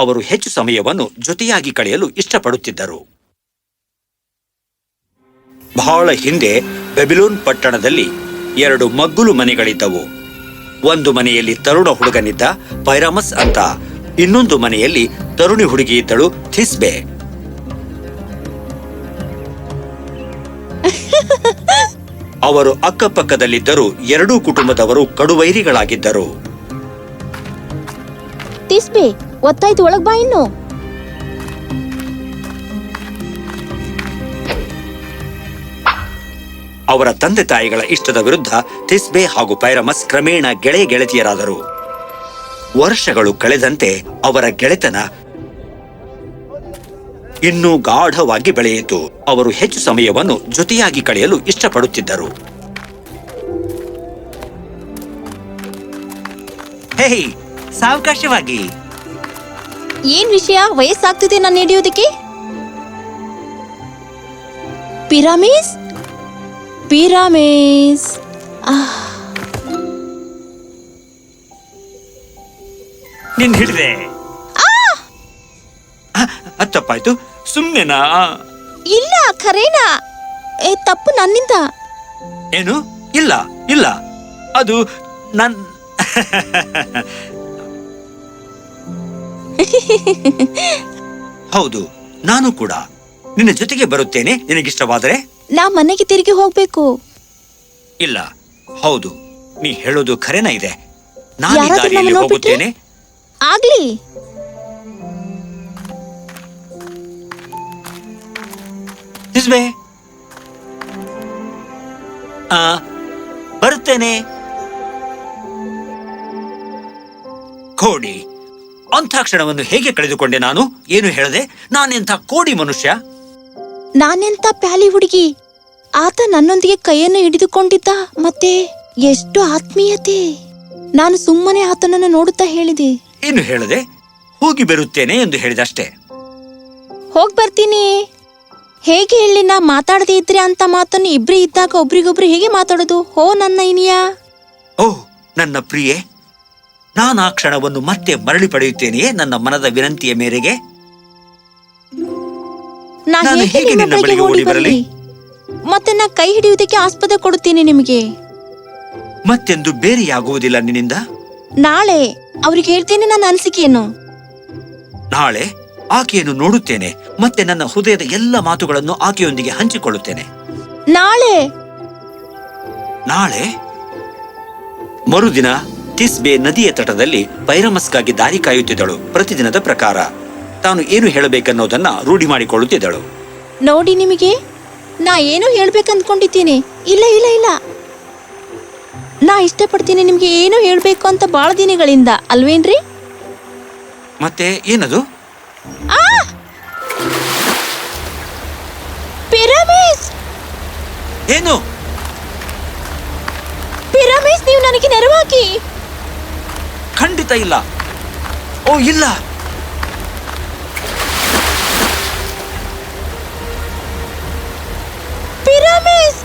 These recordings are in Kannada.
ಅವರು ಹೆಚ್ಚು ಸಮಯವನ್ನು ಜೊತೆಯಾಗಿ ಕಳೆಯಲು ಇಷ್ಟಪಡುತ್ತಿದ್ದರು. ಬಹಳ ಹಿಂದೆ ಬೆಬಿಲೋನ್ ಪಟ್ಟಣದಲ್ಲಿ ಎರಡು ಮಗ್ಗುಲು ಮನೆಗಳಿದ್ದವು. ಒಂದು ಮನೆಯಲ್ಲಿ ತರುಣ ಹುಡುಗನಿದ್ದ ಪೈರಾಮಸ್ ಅಂತ ಇನ್ನೊಂದು ಮನೆಯಲ್ಲಿ ತರುಣಿ ಹುಡುಗಿ ಇದ್ದಳು ಥಿಸ್ಬೆ. ಅವರು ಅಕ್ಕಪಕ್ಕದಲ್ಲಿದ್ದರೂ ಎರಡೂ ಕುಟುಂಬದವರು ಕಡುವೈರಿಗಳಾಗಿದ್ದರು. ಒತ್ತಾಯ್ತು ಒಳಗ್ ಬಾ ಇನ್ನು. ಅವರ ತಂದೆ ತಾಯಿಗಳ ಇಷ್ಟದ ವಿರುದ್ಧ ತಿಸ್ಬೆ ಹಾಗೂ ಪೈರಮಸ್ ಕ್ರಮೇಣ ಗೆಳೆಯ ಗೆಳತಿಯರಾದರು. ವರ್ಷಗಳು ಕಳೆದಂತೆ ಅವರ ಗೆಳೆತನ ಇನ್ನೂ ಗಾಢವಾಗಿ ಬೆಳೆಯಿತು. ಅವರು ಹೆಚ್ಚು ಸಮಯವನ್ನು ಜೊತೆಯಾಗಿ ಕಳೆಯಲು ಇಷ್ಟಪಡುತ್ತಿದ್ದರು. ಹೇಯ್ ಸಾವಕಾಶವಾಗಿ. ಏನ್ ವಿಷಯ? ವಯಸ್ಸಾಗ್ತಿದೆ ನಾನು ಹಿಡಿಯೋದಕ್ಕೆ? ಪಿರಾಮೀಸ್? ಪಿರಾಮೀಸ್. ನಿನ್ ಹಿಡಿದೆ. ತಪ್ಪಾಯ್ತು. ಸುಮ್ನೆನಾ? ಇಲ್ಲ ಖರೇನಾ. ಏ ತಪ್ಪು ನನ್ನಿಂದ. ಏನು? ಇಲ್ಲ ಇಲ್ಲ. ಅದು ನನ್ ಹೌದು ನಾನು ಕೂಡ. ನಿನ್ನ ಜೊತೆಗೆ ಬರುತ್ತೇನೆ ನಿನಗಿಷ್ಟವಾದರೆ? ನಾ ಮನೆಗೆ ತಿರುಗಿ ಹೋಗ್ಬೇಕು. ಇಲ್ಲ ಹೌದು ನೀ ಹೇಳೋದು ಖರೇನ ಇದೆ. ನಾನು ಈ ಯಾರಾದ್ರೂ ದಾರಿಯಲ್ಲಿ ನಮ್ಮನ್ನ ಹೋಗುತ್ತೇನೆ. ಆಗ್ಲಿ. ಆ ಬರುತ್ತೇನೆ. ಕೋಡಿ. ಅಂಥ ಕ್ಷಣವನ್ನು ಹೇಗೆ ಕಳೆದುಕೊಂಡೆ ನಾನು? ಏನು ಹೇಳದೆ? ನಾನೆಂಥ ಕೋಡಿ ಮನುಷ್ಯ? ನಾನೆಂಥ ಪ್ಯಾಲಿ ಹುಡುಗಿ? ಆತ ನನ್ನೊಂದಿಗೆ ಕೈಯನ್ನು ಹಿಡಿದುಕೊಂಡಿದ್ದ ಮತ್ತೆ ಎಷ್ಟು ಆತ್ಮೀಯತೆ. ನಾನು ಸುಮ್ಮನೆ ಆತನನ್ನು ನೋಡುತ್ತಾ ಹೇಳಿದೆ. ಏನು ಹೇಳದೆ ಹೋಗಿ ಬರುತ್ತೇನೆ ಎಂದು ಹೇಳಿದಷ್ಟೇ. ಹೋಗ್ ಬರ್ತೀನಿ. ಹೇಗೆ ಹೇಳಿ ನಾ ಮಾತಾಡದೇ ಇದ್ರೆ ಅಂತ ಮಾತನ್ನು ಇಬ್ರೇ ಇದ್ದಾಗ ಒಬ್ರಿಗೊಬ್ರು ಹೇಗೆ ಮಾತಾಡೋದು? ಹೋ ನನ್ನ ಇನಿಯಾ. ಓಹ್ ನನ್ನ ಪ್ರಿಯೆ. ನಾನು ಆ ಕ್ಷಣವನ್ನು ಮತ್ತೆ ಮರಳಿ ಪಡೆಯುತ್ತೇನೆಯೇ ನನ್ನ ಮನದ ವಿನಂತಿಯ ಮೇರೆಗೆ? ನಾ ನಾನು ಹೇಗೆ ಹೇಗೆ ನಿನ್ನ ಬಳಿಗೆ ಬಳಿಗೆ ಓಡಿ ಓಡಿ ಬರಲಿ? ಬರಲಿ ಮತ್ತೆ ನಾ ಕೈ ಹಿಡಿಯುವುದಕ್ಕೆ ಆಸ್ಪದ ಕೊಡುತ್ತೇನೆ ನಿಮಗೆ. ಮತ್ತೆಂದು ಬೇರೆಯಾಗುವುದಿಲ್ಲ ನಿನ್ನಿಂದ? ನಾಳೆ ಅವ್ರಿಗೆ ಹೇಳ್ತೇನೆ ನನ್ನ ಅನಿಸಿಕೆಯನ್ನು. ನಾಳೆ ಆಕೆಯನ್ನು ನೋಡುತ್ತೇನೆ ಮತ್ತೆ ನನ್ನ ಹೃದಯದ ಎಲ್ಲ ಮಾತುಗಳನ್ನು ಆಕೆಯೊಂದಿಗೆ ಹಂಚಿಕೊಳ್ಳುತ್ತೇನೆ. ನಾಳೆ ನಾಳೆ ಮರುದಿನ ತಿಸ್ಬೆ ನದಿಯ ತಟದಲ್ಲಿ ಪೈರಮಸ್ಗಾಗಿ ದಾರಿ ಕಾಯುತ್ತಿದ್ದಳು ಪ್ರತಿದಿನದ ಪ್ರಕಾರ. ತಾನು ಏನು ಹೇಳಬೇಕನ್ನೋದನ್ನ ರೂಢಿ ಮಾಡಿಕೊಳ್ಳುತ್ತಿದ್ದಳು. ನೋಡಿ ನಿಮಗೆ ನಾ ಏನು ಹೇಳ್ಬೇಕಂದ್ಕೊಂಡಿದ್ದೀನಿ. ಇಲ್ಲ ಇಲ್ಲ ಇಲ್ಲ. ನಾ ಇಷ್ಟಪಡ್ತೀನಿ ನಿಮ್ಗೆ ಏನು ಹೇಳ್ಬೇಕು ಅಂತ ಬಹಳ ದಿನಗಳಿಂದ ಅಲ್ವೇನ್ರಿ? ಮತ್ತೆ ಏನದು? ಪಿರಮಿಸ್ ಏನು? ಪಿರಮಿಸ್ ನೀವು ನನಗೆ ನೆರವಾಗಿ! ಖಂಡಿತ ಇಲ್ಲ. ಓ ಇಲ್ಲ. ಪಿರಮಿಸ್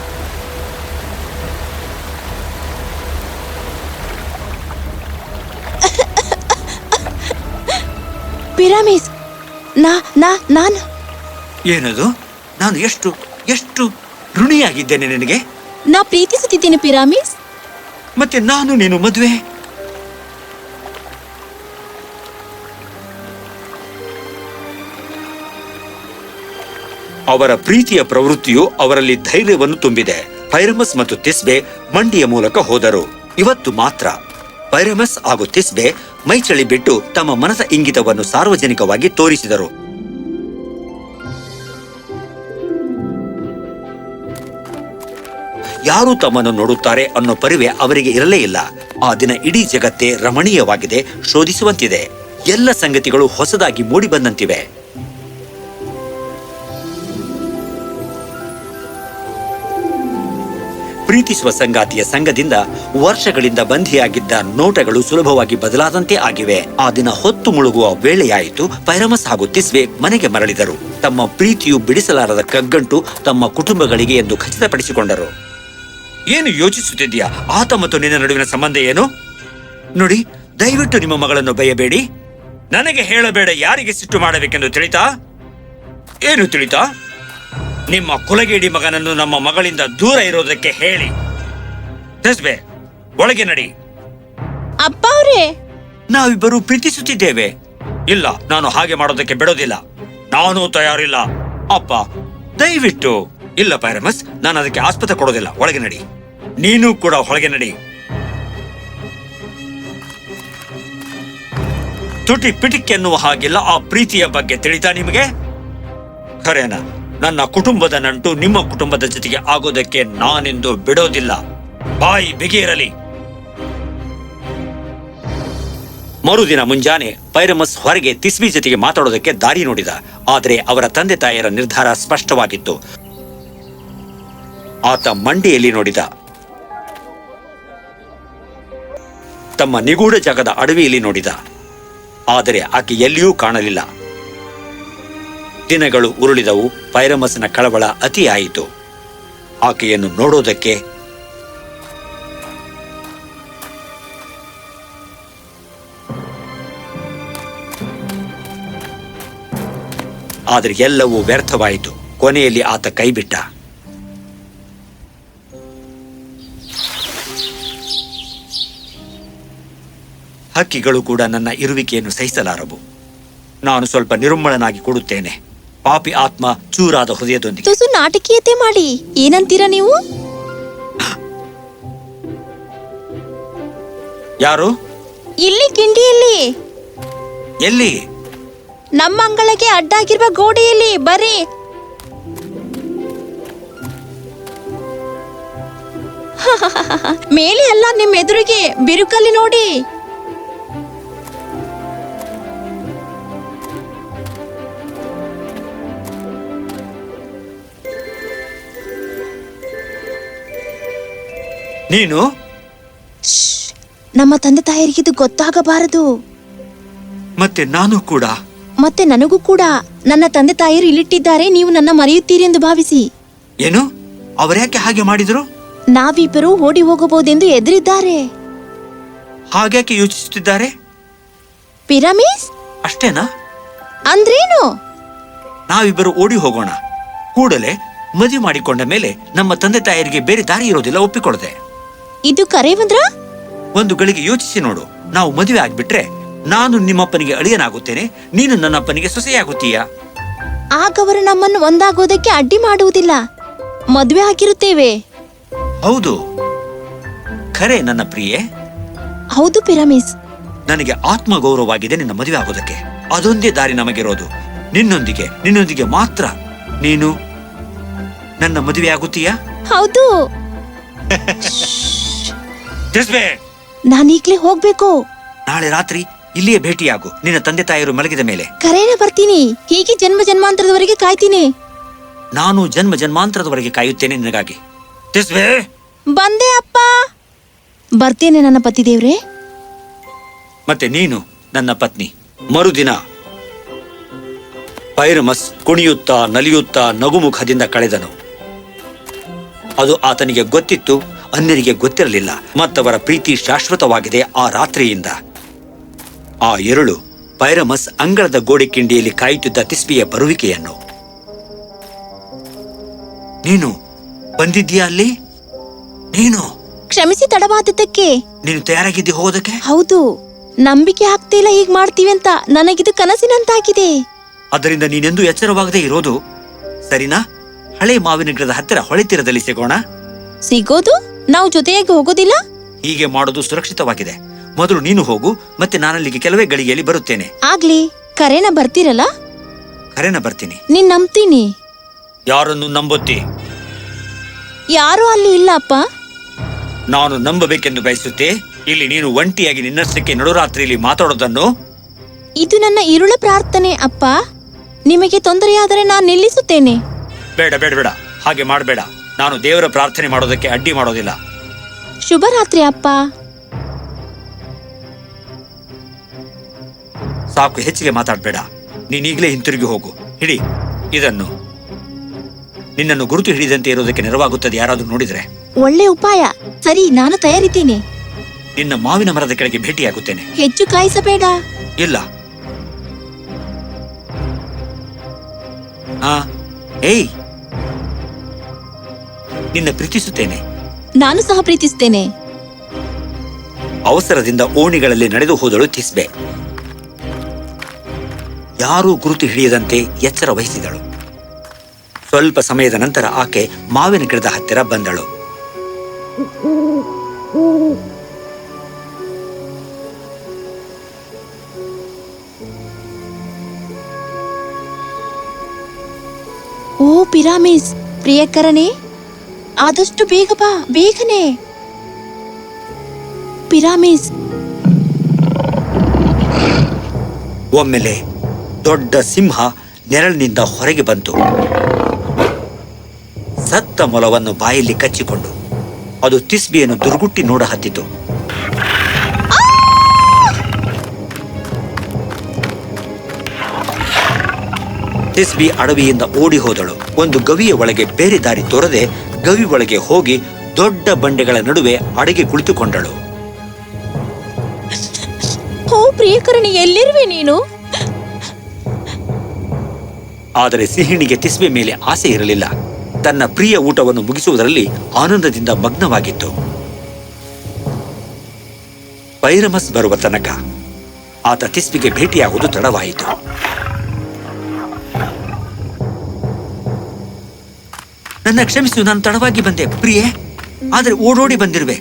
ಪಿರಮಿಸ್ ನಾ ನಾ ನಾನು. ಏನದು? ನಾನು ಎಷ್ಟು ಎಷ್ಟು ಋಣಿಯಾಗಿದ್ದೇನೆ ನಿನಗೆ? ನಾ ಪ್ರೀತಿಸುತ್ತಿದ್ದೇನೆ ಪಿರಾಮಿಸ್ ಮತ್ತೆ ನಾನು ನೀನು ಮದುವೆ? ಅವರ ಪ್ರೀತಿಯ ಪ್ರವೃತ್ತಿಯು ಅವರಲ್ಲಿ ಧೈರ್ಯವನ್ನು ತುಂಬಿದೆ. ಪೈರಮಸ್ ಮತ್ತು ತಿಸ್ಬೆ ಮಂಡಿಯ ಮೂಲಕ ಹೋದರು. ಇವತ್ತು ಮಾತ್ರ ಪೈರಮಸ್ ಹಾಗೂ ತಿಸ್ಬೆ ಮೈಚಳಿ ಬಿಟ್ಟು ತಮ್ಮ ಮನದ ಇಂಗಿತವನ್ನು ಸಾರ್ವಜನಿಕವಾಗಿ ತೋರಿಸಿದರು. ಯಾರು ತಮ್ಮನ್ನು ನೋಡುತ್ತಾರೆ ಅನ್ನೋ ಪರಿವೆ ಅವರಿಗೆ ಇರಲೇ ಇಲ್ಲ. ಆ ದಿನ ಇಡೀ ಜಗತ್ತೇ ರಮಣೀಯವಾಗಿದೆ, ಶೋಧಿಸುವಂತಿದೆ. ಎಲ್ಲ ಸಂಗತಿಗಳು ಹೊಸದಾಗಿ ಮೂಡಿ ಬಂದಂತಿವೆ ಪ್ರೀತಿಸುವ ಸಂಗಾತಿಯ ಸಂಘದಿಂದ ವರ್ಷಗಳಿಂದ ಬಂಧಿಯಾಗಿದ್ದ ನೋಟಗಳು ಸುಲಭವಾಗಿ ಬದಲಾದಂತೆ ಆಗಿವೆ. ಆ ದಿನ ಹೊತ್ತು ಮುಳುಗುವ ವೇಳೆಯಾಯಿತು. ಪೈರಮಸ್ ಹಾಗೂ ತಿಸ್ವೆ ಮನೆಗೆ ಮರಳಿದರು. ತಮ್ಮ ಪ್ರೀತಿಯು ಬಿಡಿಸಲಾರದ ಕಗ್ಗಂಟು ತಮ್ಮ ಕುಟುಂಬಗಳಿಗೆ ಎಂದು ಖಚಿತಪಡಿಸಿಕೊಂಡರು. ಏನು ಯೋಚಿಸುತ್ತಿದ್ದೀಯಾ? ಆತ ಮತ್ತು ನಿನ್ನ ನಡುವಿನ ಸಂಬಂಧ ಏನು? ನೋಡಿ, ದಯವಿಟ್ಟು ನಿಮ್ಮ ಮಗಳನ್ನು ಬಯಬೇಡಿ. ನನಗೆ ಹೇಳಬೇಡ ಯಾರಿಗೆ ಸಿಟ್ಟು ಮಾಡಬೇಕೆಂದು ತಿಳಿತಾ? ಏನು ತಿಳಿತಾ? ನಿಮ್ಮ ಕುಲಗೇಡಿ ಮಗನನ್ನು ನಮ್ಮ ಮಗಳಿಂದ ದೂರ ಇರೋದಕ್ಕೆ ಹೇಳಿ. ತಸ್ಬೆ ಒಳಗೆ ನಡಿ. ಅಪ್ಪ ಅವರೇ ನಾವಿಬ್ಬರು ಪ್ರೀತಿಸುತ್ತಿದ್ದೇವೆ. ಇಲ್ಲ ನಾನು ಹಾಗೆ ಮಾಡೋದಕ್ಕೆ ಬಿಡೋದಿಲ್ಲ. ನಾನು ತಯಾರಿಲ್ಲ. ಅಪ್ಪ ದಯವಿಟ್ಟು. ಇಲ್ಲ ಪೈರಮಸ್ ನಾನು ಅದಕ್ಕೆ ಆಸ್ಪತ್ರೆ ಕೊಡೋದಿಲ್ಲ. ಒಳಗೆ ನಡಿ. ನೀನು ಕೂಡ ಒಳಗೆ ನಡಿ. ತುಟಿ ಪಿಟಿಕ್ ಎನ್ನುವ ಹಾಗಿಲ್ಲ ಆ ಪ್ರೀತಿಯ ಬಗ್ಗೆ ತಿಳಿತಾ ನಿಮಗೆ? ಖರೇನಾ. ನನ್ನ ಕುಟುಂಬದ ನಂಟು ನಿಮ್ಮ ಕುಟುಂಬದ ಜೊತೆಗೆ ಆಗೋದಕ್ಕೆ ನಾನೆಂದು ಬಿಡೋದಿಲ್ಲ. ಬಾಯಿ ಬಿಗಿಯಿರಲಿ. ಮರುದಿನ ಮುಂಜಾನೆ ಪೈರಮಸ್ ಹೊರಗೆ ತಿಸ್ಬಿ ಜೊತೆಗೆ ಮಾತಾಡೋದಕ್ಕೆ ದಾರಿ ನೋಡಿದ. ಆದರೆ ಅವರ ತಂದೆ ತಾಯಿಯರ ನಿರ್ಧಾರ ಸ್ಪಷ್ಟವಾಗಿತ್ತು. ಆತ ಮಂಡಿಯಲ್ಲಿ ನೋಡಿದ. ತಮ್ಮ ನಿಗೂಢ ಜಾಗದ ಅಡವಿಯಲ್ಲಿ ನೋಡಿದ. ಆದರೆ ಆಕೆ ಎಲ್ಲಿಯೂ ಕಾಣಲಿಲ್ಲ. ದಿನಗಳು ಉರುಳಿದವು. ಪೈರಮಸ್ನ ಕಳವಳ ಅತಿಯಾಯಿತು. ಆಕೆಯನ್ನು ನೋಡೋದಕ್ಕೆ ಆದರೆ ಎಲ್ಲವೂ ವ್ಯರ್ಥವಾಯಿತು. ಕೊನೆಯಲ್ಲಿ ಆತ ಕೈಬಿಟ್ಟ. ಹಕ್ಕಿಗಳು ಕೂಡ ನನ್ನ ಇರುವಿಕೆಯನ್ನು ಸಹಿಸಲಾರವು. ನಾನು ಸ್ವಲ್ಪ ನಿರುಮ್ಮಳನಾಗಿ ಕೊಡುತ್ತೇನೆ. ಪಾಪಿ ಆತ್ಮ ಚೂರಾದ ಹೃದಯದೊಂದಿಗೆ ತುಸು ನಾಟಕೀಯತೆ ಮಾಡಿ ಏನಂತೀರಾ ನೀವು? ಯಾರು? ಇಲ್ಲಿ ಕಿಂಡಿಯಲ್ಲಿ. ಎಲ್ಲಿ? ನಮ್ಮ ಅಂಗಳಕ್ಕೆ ಅಡ್ಡಾಗಿರುವ ಗೋಡೆಯಲ್ಲಿ ಬರಿ ಮೇಲೆ ಅಲ್ಲ ನಿಮ್ಮ ಎದುರಿಗೆ ಬಿರುಕಲ್ಲಿ ನೋಡಿ. ನೀನು? ನಮ್ಮ ತಂದೆ ತಾಯಿಯರಿಗೆ ಇದು ಗೊತ್ತಾಗಬಾರದು. ಮತ್ತೆ ನಾನು ಕೂಡ? ಮತ್ತೆ ನನಗೂ ಕೂಡ. ನನ್ನ ತಂದೆ ತಾಯಿಯರು ಇಲ್ಲಿಟ್ಟಿದ್ದಾರೆ ನೀವು ನನ್ನ ಮರೆಯುತ್ತೀರಿ ಎಂದು ಭಾವಿಸಿ. ಏನು? ಅವರ್ಯಾಕೆ ಹಾಗೆ ಮಾಡಿದ್ರು? ನಾವಿಬ್ಬರು ಓಡಿ ಹೋಗಬಹುದೆಂದು ಎದುರಿದ್ದಾರೆ. ಹಾಗ್ಯಾಕೆ ಯೋಚಿಸುತ್ತಿದ್ದಾರೆ? ಪಿರಮಿಸ್ ಅಷ್ಟೇನಾ? ಅಂದ್ರೇನು? ನಾವಿಬ್ಬರು ಓಡಿ ಹೋಗೋಣ. ಕೂಡಲೇ ಮದುವೆ ಮಾಡಿಕೊಂಡ ಮೇಲೆ ನಮ್ಮ ತಂದೆ ತಾಯರಿಗೆ ಬೇರೆ ದಾರಿ ಇರೋದಿಲ್ಲ ಒಪ್ಪಿಕೊಳ್ಳದೆ. ಇದು ಕರೇವಂದ್ರ? ಒಂದು ಗಳಿಗೆ ಯೋಚಿಸಿ ನೋಡು. ನಾವು ಮದುವೆ ಆಗ್ಬಿಟ್ರೆ ನಾನು ನಿಮ್ಮಪ್ಪನಿಗೆ ಅಳಿಯನಾಗುತ್ತೇನೆ ನೀನು ನನ್ನಪ್ಪನಿಗೆ ಸೊಸೆಯಾಗುತ್ತೀಯಾ? ಆಗವರು ನಮ್ಮನ್ನು ಒಂದಾಗೋದಕ್ಕೆ ಅಡ್ಡಿ ಮಾಡುವುದಿಲ್ಲ. ಮದುವೆ ಆಗಿರುತ್ತೇವೆ. ಹೌದು. ಖರೆ ನನ್ನ ಪ್ರಿಯೆ. ಹೌದು ಪಿರಮಿಸ್. ನನಗೆ ಆತ್ಮಗೌರವವಾಗಿದೆ ನಿನ್ನ ಮದುವೆ ಆಗೋದಕ್ಕೆ ಅದೊಂದೇ ದಾರಿ ನಮಗಿರೋದು. ನಿನ್ನೊಂದಿಗೆ ನಿನ್ನೊಂದಿಗೆ ಮಾತ್ರ ನೀನು ನನ್ನ ಮದುವೆ ಆಗುತ್ತೀಯಾ? ಹೌದು. ತಿಳಿಸ್ಬೇ ನಾನೀಗ್ಲೇ ಹೋಗ್ಬೇಕು. ನಾಳೆ ರಾತ್ರಿ ಇಲ್ಲಿಯೇ ಭೇಟಿಯಾಗು. ನಿನ್ನ ತಂದೆ ತಾಯಿಯರು ಮಲಗಿದ ಮೇಲೆ. ಕರೆನೆ ಬರ್ತೀನಿ. ಹೀಗೆ ಜನ್ಮ ಜನ್ಮಾಂತರದವರೆಗೆ ಕಾಯ್ತೀನಿ. ನಾನು ಜನ್ಮ ಜನ್ಮಾಂತರದವರೆಗೆ ಕಾಯುತ್ತೇನೆ ನಿನಗಾಗಿ. ತಿಳಿಸ್ಬೇ ಬಂದೆ ಅಪ್ಪ! ಬರ್ತೇನೆ ನನ್ನ ಪತಿ ದೇವ್ರೆ. ಮತ್ತೆ ನೀನು ನನ್ನ ಪತ್ನಿ. ಮರುದಿನ ಪೈರಮಸ್ ಕುಣಿಯುತ್ತಾ ನಲಿಯುತ್ತಾ ನಗುಮುಖದಿಂದ ಕಳೆದನು. ಅದು ಆತನಿಗೆ ಗೊತ್ತಿತ್ತು ಅನ್ಯರಿಗೆ ಗೊತ್ತಿರಲಿಲ್ಲ ಮತ್ತವರ ಪ್ರೀತಿ ಶಾಶ್ವತವಾಗಿದೆ ಆ ರಾತ್ರಿಯಿಂದ. ಆ ಎರಳು ಪೈರಮಸ್ ಅಂಗಳದ ಗೋಡೆ ಕಿಂಡಿಯಲ್ಲಿ ಕಾಯುತ್ತಿದ್ದ ತಿಸ್ಬಿಯ ಬರುವಿಕೆಯನ್ನು. ನೀನು ಬಂದಿದ್ದೀಯಾ ಅಲ್ಲಿ? ನೀನು? ಕ್ಷಮಿಸಿ ತಡವಾದದ್ದಕ್ಕೆ. ನೀನು ತಯಾರಾಗಿದ್ದಿ ಹೋಗೋದಕ್ಕೆ? ಹೌದು. ನಂಬಿಕೆ ಆಗ್ತಿಲ್ಲ ಹೀಗ್ ಮಾಡ್ತೀವಿ ಅಂತ ನನಗಿದು ಕನಸಿನಂತಾಗಿದೆ. ಅದರಿಂದ ನೀನೆಂದೂ ಎಚ್ಚರವಾಗದೆ ಇರೋದು? ಸರಿನಾ? ಹಳೆ ಮಾವಿನ ಗಿಡದ ಹತ್ತಿರ ಹೊಳೆತೀರದಲ್ಲಿ ಸಿಗೋಣ? ಸಿಗೋದು? ನಾವು ಜೊತೆಯಾಗಿ ಹೋಗೋದಿಲ್ಲ? ಹೀಗೆ ಮಾಡೋದು ಸುರಕ್ಷಿತವಾಗಿದೆ. ಮೊದಲು ನೀನು ಹೋಗು ಮತ್ತೆ ನಾನಲ್ಲಿಗೆ ಕೆಲವೇ ಗಳಿಗೆಯಲ್ಲಿ ಬರುತ್ತೇನೆ. ಆಗ್ಲಿ ಕರೆನ ಬರ್ತೀರಲ್ಲ? ಕರೆನ ಬರ್ತೀನಿ. ನೀನ್ ನಂಬ್ತೀನಿ. ಯಾರನ್ನು ನಂಬುತ್ತಿ? ಯಾರು ಅಲ್ಲಿ ಇಲ್ಲ ಅಪ್ಪ. ನಾನು ನಂಬಬೇಕೆಂದು ಬಯಸುತ್ತೆ. ಇಲ್ಲಿ ನೀನು ಒಂಟಿಯಾಗಿ ನಿನ್ನಷ್ಟಕ್ಕೆ ನಡುರಾತ್ರಿಯಲ್ಲಿ ಮಾತಾಡೋದನ್ನು? ಇದು ನನ್ನ ಇರುಳ ಪ್ರಾರ್ಥನೆ ಅಪ್ಪ. ನಿಮಗೆ ತೊಂದರೆಯಾದರೆ ನಾನು ನಿಲ್ಲಿಸುತ್ತೇನೆ. ಬೇಡ ಬೇಡ ಬೇಡ. ಹಾಗೆ ಮಾಡಬೇಡ. ನಾನು ದೇವರ ಪ್ರಾರ್ಥನೆ ಮಾಡೋದಕ್ಕೆ ಅಡ್ಡಿ ಮಾಡೋದಿಲ್ಲ. ಶುಭರಾತ್ರಿ ಅಪ್ಪ. ಸಾಕು ಹೆಚ್ಚಿಗೆ ಮಾತಾಡಬೇಡ. ನೀನೀಗಲೇ ಹಿಂತಿರುಗಿ ಹೋಗು. ಹಿಡಿ ಇದನ್ನು. ನಿನ್ನನ್ನು ಗುರುತು ಹಿಡಿದಂತೆ ಇರೋದಕ್ಕೆ ನೆರವಾಗುತ್ತದೆ ಯಾರಾದರೂ ನೋಡಿದ್ರೆ. ಒಳ್ಳೆ ಉಪಾಯ. ಸರಿ ನಾನು ತಯಾರಿದ್ದೀನಿ. ನಿನ್ನ ಮಾವಿನ ಮರದ ಕೆಳಗೆ ಭೇಟಿಯಾಗುತ್ತೇನೆ. ಹೆಚ್ಚು ಕಾಯಿಸಬೇಡ. ಇಲ್ಲ. ಆ ಏಯ್ ನಿನ್ನ ಪ್ರೀತಿಸುತ್ತೇನೆ. ನಾನು ಸಹ ಪ್ರೀತಿಸುತ್ತೇನೆ. ಅವಸರದಿಂದ ಓಣಿಗಳಲ್ಲಿ ನಡೆದು ಹೋದಳು ತಿಸ್ಬೆ. ಯಾರೂ ಗುರುತು ಹಿಡಿಯದಂತೆ ಎಚ್ಚರ ವಹಿಸಿದಳು. ಸ್ವಲ್ಪ ಸಮಯದ ನಂತರ ಆಕೆ ಮಾವಿನ ಗಿಡದ ಹತ್ತಿರ ಬಂದಳು. ಓ ಪಿರಾಮಿಸ್ ಪ್ರಿಯಕರನೇ ಆದಷ್ಟು ಬೇಗ ಬಾ, ಬೇಗನೆ. ಪಿರಾಮಿಸ್ ಒಮ್ಮೆಲೆ ದೊಡ್ಡ ಸಿಂಹ ನೆರಳಿನಿಂದ ಹೊರಗೆ ಬಂತು. ಸತ್ತ ಮೊಲವನ್ನು ಬಾಯಲ್ಲಿ ಕಚ್ಚಿಕೊಂಡು ಅದು ತಿಸ್ಬಿಯನ್ನು ದುರ್ಗುಟ್ಟಿ ನೋಡ ಹತ್ತಿತು. ತಿಸ್ಬಿ ಅಡವಿಯಿಂದ ಓಡಿ ಹೋದಳು. ಒಂದು ಗವಿಯ ಒಳಗೆ ಬೇರೆ ದಾರಿ ತೋರದೆ ಗವಿ ಒಳಗೆ ಹೋಗಿ ದೊಡ್ಡ ಬಂಡೆಗಳ ನಡುವೆ ಅಡಗಿ ಕುಳಿತುಕೊಂಡಳು. ಓ ಪ್ರಿಯಕರಣಿ ಎಲ್ಲಿರುವೆ ನೀನು? ಆದರೆ ಸಿಹಿಣಿಗೆ ತಿಸ್ಬೆ ಮೇಲೆ ಆಸೆ ಇರಲಿಲ್ಲ. ತನ್ನ ಪ್ರಿಯ ಊಟವನ್ನು ಮುಗಿಸುವುದರಲ್ಲಿ ಆನಂದದಿಂದ ಮಗ್ನವಾಗಿತ್ತು. ಪೈರಮಸ್ ಬರುವ ತನಕ ಆತ ತಿಸ್ಬಿಗೆ ಭೇಟಿಯಾಗುವುದು ತಡವಾಯಿತು. ನನ್ನ ಕ್ಷಮಿಸು, ನಾನು ತಡವಾಗಿ ಬಂದೆ. ಪ್ರಿಯೆ, ಆದರೆ ಓಡೋಡಿ ಬಂದಿರುವೆ.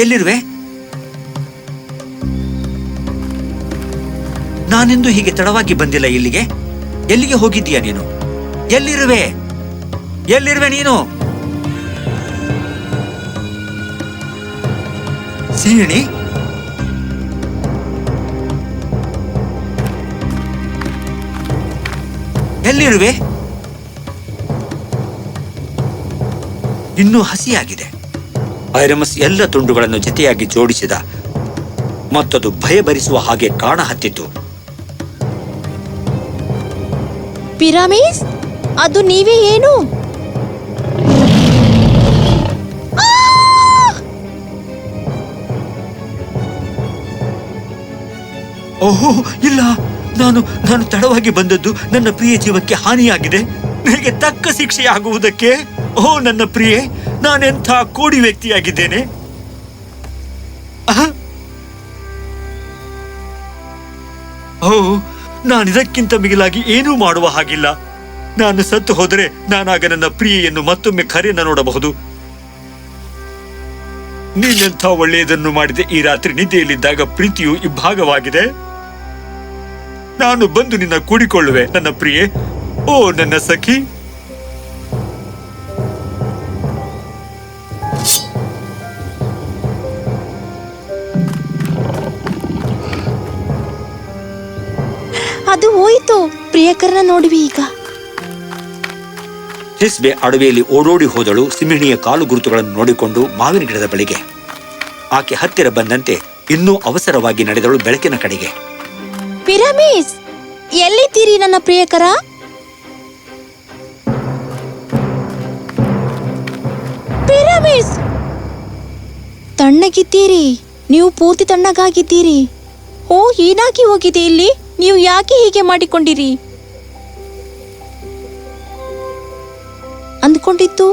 ಎಲ್ಲಿರುವೆ? ನಾನೆಂದು ಹೀಗೆ ತಡವಾಗಿ ಬಂದಿಲ್ಲ ಇಲ್ಲಿಗೆ. ಎಲ್ಲಿಗೆ ಹೋಗಿದ್ದೀಯಾ ನೀನು? ಎಲ್ಲಿರುವೆ? ಎಲ್ಲಿರುವೆ ನೀನು? ಸೀಣಿ ಎಲ್ಲಿರುವೆ? ಇನ್ನೂ ಹಸಿಯಾಗಿದೆ. ಐರಮಸ್ ಎಲ್ಲ ತುಂಡುಗಳನ್ನು ಜೊತೆಯಾಗಿ ಜೋಡಿಸಿದ ಮತ್ತದು ಭಯಭರಿಸುವ ಹಾಗೆ ಕಾಣಹತ್ತಿತು. ಪಿರಾಮಿಸ್ ಅದು ನೀವೇ ಏನು? ಓಹೋ ಇಲ್ಲ ನಾನು ನಾನು ತಡವಾಗಿ ಬಂದದ್ದು ನನ್ನ ಪ್ರಿಯ ಜೀವಕ್ಕೆ ಹಾನಿಯಾಗಿದೆ. ನನಗೆ ತಕ್ಕ ಶಿಕ್ಷೆಯಾಗುವುದಕ್ಕೆ? ಓ, ನನ್ನ ಪ್ರಿಯೆ, ನಾನೆಂಥ ಕೋಡಿ ವ್ಯಕ್ತಿಯಾಗಿದ್ದೇನೆ? ಓ, ನಾನು ಇದಕ್ಕಿಂತ ಮಿಗಿಲಾಗಿ ಏನೂ ಮಾಡುವ ಹಾಗಿಲ್ಲ. ನಾನು ಸತ್ತು ಹೋದರೆ ನಾನಾಗ ನನ್ನ ಪ್ರಿಯೆಯನ್ನು ಮತ್ತೊಮ್ಮೆ ಖರೇನ ನೋಡಬಹುದು. ನೀನೆಂಥ ಒಳ್ಳೆಯದನ್ನು ಮಾಡಿದೆ ಈ ರಾತ್ರಿ ನಿದ್ದೆಯಲ್ಲಿದ್ದಾಗ ಪ್ರೀತಿಯು ಇಬ್ಬಾಗವಾಗಿದೆ ನಾನು ಬಂದು ನಿನ್ನ ಕೂಡಿಕೊಳ್ಳುವೆ, ನನ್ನ ಪ್ರಿಯೆ. ಓ, ನನ್ನ ಸಖಿ. ಅದು ಹೋಯಿತು. ಪ್ರಿಯಕರನ ನೋಡುವಿ ಈಗ. ಹಿಸ್ಬೆ ಅಡವಿಯಲ್ಲಿ ಓಡೋಡಿ ಹೋದಳು ಸಿಂಹಿಣಿಯ ಕಾಲು ಗುರುತುಗಳನ್ನು ನೋಡಿಕೊಂಡು ಮಾವಿನ ಗಿಡದ ಬಳಿಗೆ. ಆಕೆ ಹತ್ತಿರ ಬಂದಂತೆ ಇನ್ನೂ ಅವಸರವಾಗಿ ನಡೆದಳು ಬೆಳಕಿನ ಕಡೆಗೆ. ಪಿರಮಿಸ್ ಎಲ್ಲಿದ್ದೀರಿ ನನ್ನ ಪ್ರಿಯಕರ? ಪಿರಮಿಸ್! ತಣ್ಣಗಿದ್ದೀರಿ. ನೀವು ಪೂರ್ತಿ ತಣ್ಣಗಾಗಿದ್ದೀರಿ. ಓ ಏನಾಗಿ ಹೋಗಿದೆ ಇಲ್ಲಿ? ನೀವು ಯಾಕೆ ಹೀಗೆ ಮಾಡಿಕೊಂಡಿರಿ? ಅಂದುಕೊಂಡಿತ್ತು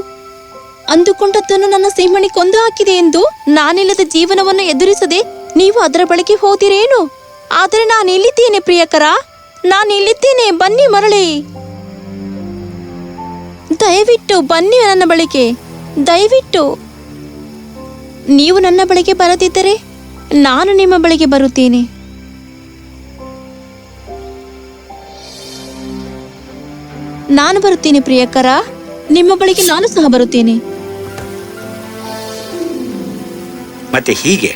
ಅಂದುಕೊಂಡದ್ದನ್ನು ನನ್ನ ಸಿಂಹಣಿ ಕೊಂದು ಹಾಕಿದೆ ಎಂದು ನಾನಿಲ್ಲದ ಜೀವನವನ್ನು ಎದುರಿಸದೆ ನೀವು ಅದರ ಬಳಿಗೆ ಹೋದಿರೇನು? ಆದರೆ ನಾನು ಇಲ್ಲಿದ್ದೇನೆ, ಪ್ರಿಯಕರ. ನಾನು ಇಲ್ಲಿದ್ದೇನೆ, ಬನ್ನಿ ಮರಳಿ. ದಯವಿಟ್ಟು ಬನ್ನಿ ನನ್ನ ಬಳಿಗೆ. ದಯವಿಟ್ಟು. ನೀವು ನನ್ನ ಬಳಿಗೆ ಬರದಿದ್ದರೆ ನಾನು ನಿಮ್ಮ ಬಳಿಗೆ ಬರುತ್ತೇನೆ. ನಾನು ಬರುತ್ತೇನೆ ಪ್ರಿಯಕರ. ನಿಮ್ಮ ಬಳಿಗೆ ನಾನು ಸಹ ಬರುತ್ತೇನೆ. ಮತ್ತೆ ಹೀಗೆ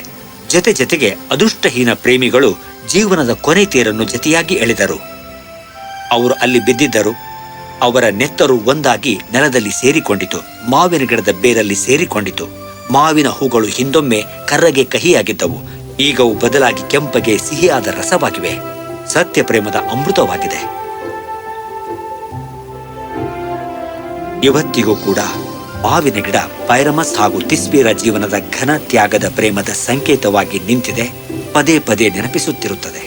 ಜೊತೆ ಜೊತೆಗೆ ಅದೃಷ್ಟಹೀನ ಪ್ರೇಮಿಗಳು ಜೀವನದ ಕೊನೆ ತೀರನ್ನು ಜತೆಯಾಗಿ ಎಳೆದರು. ಅವರು ಅಲ್ಲಿ ಬಿದ್ದಿದ್ದರು. ಅವರ ನೆತ್ತರು ಒಂದಾಗಿ ನೆಲದಲ್ಲಿ ಸೇರಿಕೊಂಡಿತು. ಮಾವಿನ ಗಿಡದ ಬೇರಲ್ಲಿ ಸೇರಿಕೊಂಡಿತು. ಮಾವಿನ ಹೂಗಳು ಹಿಂದೊಮ್ಮೆ ಕರ್ರಗೆ ಕಹಿಯಾಗಿದ್ದವು. ಈಗವು ಬದಲಾಗಿ ಕೆಂಪಗೆ ಸಿಹಿಯಾದ ರಸವಾಗಿವೆ. ಸತ್ಯ ಪ್ರೇಮದ ಅಮೃತವಾಗಿದೆ. ಇವತ್ತಿಗೂ ಕೂಡ ಮಾವಿನ ಗಿಡ ಪೈರಮಸ್ ಹಾಗೂ ತಿಸ್ಬಿರ ಜೀವನದ ಘನ ತ್ಯಾಗದ ಪ್ರೇಮದ ಸಂಕೇತವಾಗಿ ನಿಂತಿದೆ, ಪದೇ ಪದೇ ನೆನಪಿಸುತ್ತಿರುತ್ತದೆ.